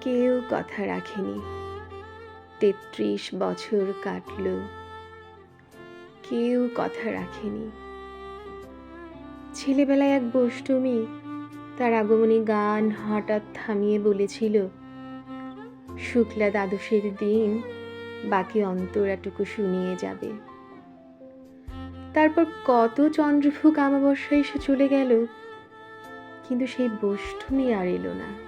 কেউ কথা রাখেনি। তেত্রিশ বছর কাটল। কেউ কথা রাখেনি। ছেলেবেলায় এক বষ্টমী তার আগমনী গান হঠাৎ থামিয়ে বলেছিল, শুক্লা দ্বাদশের দিন বাকি অন্তরাটুকু শুনিয়ে যাবে। তারপর কত চন্দ্রভুক আমাবস্যা এসে চলে গেল, কিন্তু সেই বষ্টমী আর এলো না।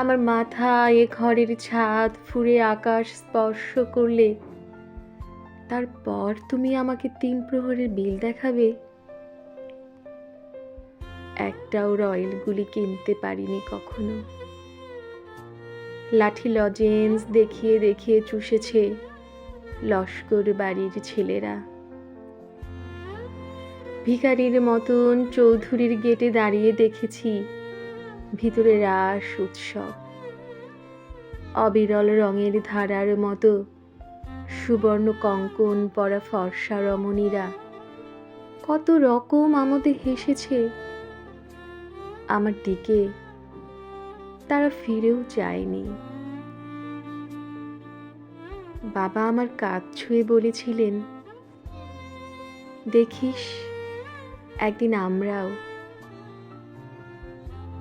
আমার মাথা এ ঘরের ছাদ ফুরে আকাশ স্পর্শ করলে, তারপর তুমি আমাকে তিন প্রহরের বিল দেখাবে। একটাও রয়েলগুলি কিনতে পারিনি কখনো। লাঠি লজেন্স দেখিয়ে দেখিয়ে চুষেছে লস্কর বাড়ির ছেলেরা। ভিখারির মতন চৌধুরীর গেটে দাঁড়িয়ে দেখেছি ভিতরে রাস, উৎসব। অবিরল রঙের ধারার মতো সুবর্ণ কঙ্কন পরা ফর্সা রমণীরা কত রকম আমাদের হেসেছে। আমার দিকে তারা ফিরেও যায়নি। বাবা আমার কাজ ছুঁয়ে বলেছিলেন, দেখিস, একদিন আমরাও